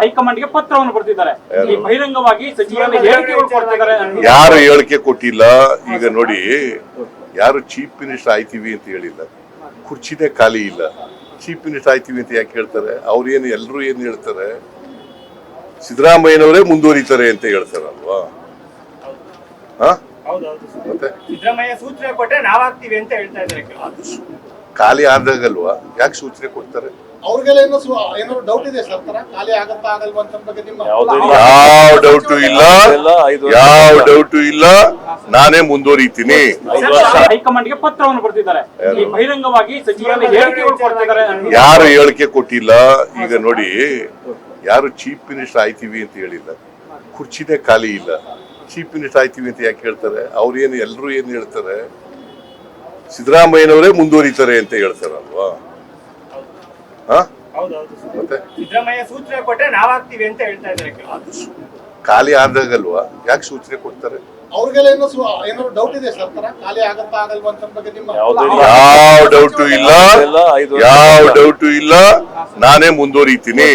ಹೈಕಮಾಂಡ್ಗೆ ಪತ್ರವನ್ನು ಬರ್ತಿದ್ದಾರೆ ಈ ಬಹಿರಂಗವಾಗಿ ಸಚಿವರನ್ನ ಹೇಳಿಕೆಗಳು ಕೊಡ್ತಿದ್ದಾರೆ. ಯಾರು ಹೇಳಿಕೆ ಕೊಟ್ಟಿಲ್ಲ? ಈಗ ನೋಡಿ ಯಾರು ಚೀಫ್ ಮಿನಿಸ್ಟರ್ ಆಯ್ತೀವಿ ಅಂತ ಹೇಳಿಲ್ಲ. ಕುರ್ಚಿನೇ ಖಾಲಿ ಇಲ್ಲ. ಚೀಫ್ ಮಿನಿಸ್ಟರ್ ಆಯ್ತೀವಿ ಅಂತ ಯಾಕೆ ಹೇಳ್ತಾರೆ? ಅವ್ರು ಏನು ಎಲ್ಲರೂ ಏನು ಹೇಳ್ತಾರೆ? ಸಿದ್ದರಾಮಯ್ಯನವರೇ ಮುಂದುವರಿತಾರೆ ಅಂತ ಹೇಳ್ತಾರಲ್ವಾ? ಹಾ? ಹೌದೌದು ಸರ್. ಮತ್ತೆ ಖಾಲಿ ಆದಾಗಲ್ವಾ? ಯಾಕೆ ಸೂಚನೆ ಕೊಡ್ತಾರೆ? ಅವ್ರಿಗೆಲ್ಲ ಏನೋ ಸು- ಏನಾದ್ರು ಡೌಟ್ ಇದೆ ಸರ್? ತರ ಖಾಲಿ ಆಗತ್ತಾ ಆಗಲ್ವಾ ಅಂತ ಬಗ್ಗೆ ನಿಮ್ಮ ಯಾವ ಡೌಟು ಇಲ್ಲ. ಯಾವ ಡೌಟು ಇಲ್ಲ. ನಾನೇ ಮುಂದುವರಿತೀನಿ. ಹೈಕಮಾಂಡ್ಗೆ ಪತ್ರವನ್ನು ಬರ್ತಿದ್ದಾರೆ ಈ ಬಹಿರಂಗವಾಗಿ ಯಾರು ಹೇಳಿಕೆ ಕೊಟ್ಟಿಲ್ಲ? ಈಗ ನೋಡಿ ಯಾರು ಚೀಫ್ ಮಿನಿಸ್ಟರ್ ಆಯ್ತೀವಿ ಅಂತ ಹೇಳಿಲ್ಲ. ಕುರ್ಚಿನೇ ಖಾಲಿ ಇಲ್ಲ. ಚೀಫ್ ಮಿನಿಸ್ಟರ್ ಆಯ್ತೀವಿ ಅಂತ ಯಾಕೆ ಹೇಳ್ತಾರೆ? ಅವ್ರೇನು ಏನು ಎಲ್ಲರೂ ಏನು ಹೇಳ್ತಾರೆ? ಸಿದ್ದರಾಮಯ್ಯನವರೇ ಮುಂದುವರಿತಾರೆ ಅಂತ ಹೇಳ್ತಾರಲ್ವಾ. ಮತ್ತೆ? ಸಿದ್ದರಾಮಯ್ಯ ಸೂಚನೆ ಕೊಟ್ರೆ ಅಂತ ಹೇಳ್ತಾ ಇದ್ದಾರೆ ಖಾಲಿ ಆದಾಗಲ್ವಾ? ಯಾಕೆ ಸೂಚನೆ ಕೊಡ್ತಾರೆ? ಅವ್ರಿಗೆಲ್ಲ ಏನೋ ಏನಾದ್ರು ಡೌಟ್ ಇದೆ ಸರ್ ತರ ಖಾಲಿ ಆಗತ್ತಾ ಆಗಲ್ವಾ ಅಂತ ಬಗ್ಗೆ ನಿಮ್ಮ ಯಾವ ಡೌಟು ಇಲ್ಲ? ಯಾವ ಡೌಟು ಇಲ್ಲ? ನಾನೇ ಮುಂದುವರಿತೀನಿ.